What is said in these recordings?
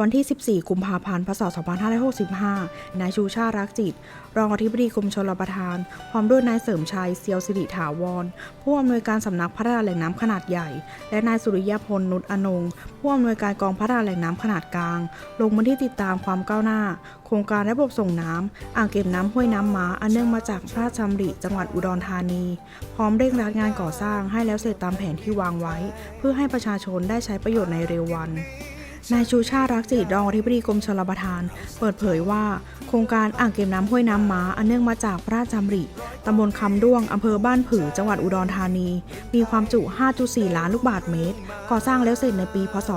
วันที่ 14 กุมภาพันธ์พศ2565 นายชูชาติรักจิต รองอธิบดีกรมชลประทาน พร้อมด้วยนายเสริมชัยเซียวสิริถาวร ผู้อำนวยการสำนักพัฒนาแหล่งน้ำขนาดใหญ่ และนายสุริยพลนุชอนงค์ผู้อำนวยการกองพัฒนาแหล่งน้ำขนาดกลาง ลงพื้นที่ติดตามความก้าวหน้า โครงการระบบส่งน้ำอ่างเก็บน้ำห้วยน้ำม้าอันเนื่องมาจากพระราชดำริจังหวัดอุดรธานี พร้อมเร่งรัดงานก่อสร้างให้แล้วเสร็จตามแผนที่วางไว้ เพื่อให้ประชาชนได้ใช้ประโยชน์ในเร็ววัน นายชูชาติรักจิตรองอธิบดีกรมชลประทาน เปิดเผยว่า โครงการอ่างเก็บน้ำห้วยน้ำม้าอันเนื่องมาจากพระราชดำริตำบลคำด้วงอำเภอบ้านผือ จังหวัดอุดรธานี มีความจุ 5.4 ล้านลูกบาศก์เมตร ก่อสร้างแล้วเสร็จในปี พศ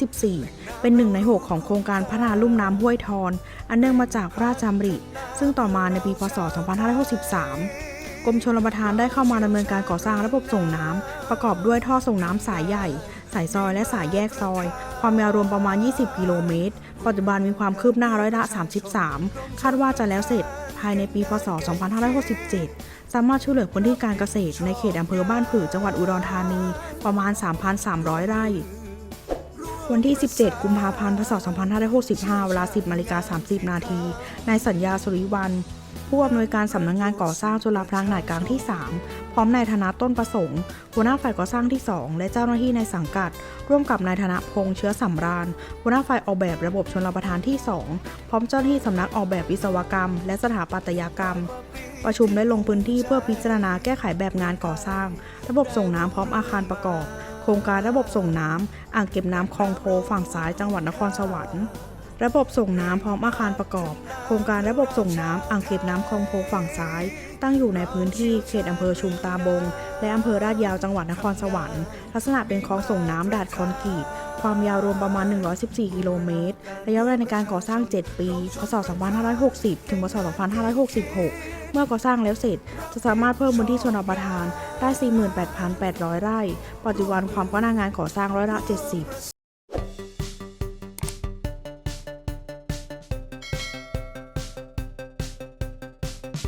2554 เป็นหนึ่งใน 6 ของโครงการพัฒนาลุ่มน้ำห้วยทอน อันเนื่องมาจากพระราชดำริ ซึ่งต่อมาในปี พศ 2563 กรมชลประทานได้เข้ามาดำเนินการก่อสร้างระบบส่งน้ำ ประกอบด้วยท่อส่งน้ำสายใหญ่ สายซอยและสายแยกซอย ความยาวรวมประมาณ 20 กิโลเมตร ปัจจุบันมีความคืบหน้าร้อยละ 33 คาดว่าจะแล้วเสร็จภายในปี พศ 2567 สามารถช่วยเหลือพื้นที่การเกษตรในเขตอำเภอบ้านผือจังหวัดอุดรธานีประมาณ 3,300 ไร่ วันที่ 17 กุมภาพันธ์ พศ 2565 เวลา 10นาฬิกา30 นาทีนายสัญญาสุริวัน ผู้อำนวยการสำนักงงานก่อสร้างจุฬาภรางหน่ายกลางที่ 3 พร้อมนายธนาต้นประสงค์ หัวหน้าฝ่ายก่อสร้างที่ 2 และเจ้าหน้าที่ในสังกัด ร่วมกับนายธนพงษ์เชื้อสำราญ หัวหน้าฝ่ายออกแบบระบบชนรับประทานที่ 2 พร้อมเจ้าหน้าที่สำนักออกแบบวิศวกรรม และสถาปัตยกรรม ประชุมได้ลงพื้นที่เพื่อพิจารณาแก้ไขแบบงานก่อสร้าง ระบบส่งน้ำพร้อมอาคารประกอบ โครงการระบบส่งน้ำอ่างเก็บน้ำคลองโพฝั่งซ้ายจังหวัดนครสวรรค์ ระบบส่งน้ำพร้อมอาคารประกอบ โครงการระบบส่งน้ำอ่างเก็บน้ำคลองโพฝั่งซ้าย ตั้งอยู่ในพื้นที่เขตอำเภอชุมตาบง และอำเภอราดยาวจังหวัดนครสวรรค์ ลักษณะเป็นคลองส่งน้ำดาดคอนกรีต ความยาวรวมประมาณ 114 กิโลเมตร ระยะเวลาในการก่อสร้าง 7 ปี พศ 2560 ถึง พศ 2566เมื่อก่อสร้างแล้วเสร็จ จะสามารถเพิ่มพื้นที่ชนรับประทานได้ 48,800 ไร่ ปัจจุบันความก้าวหน้างานก่อสร้างร้อยละ 70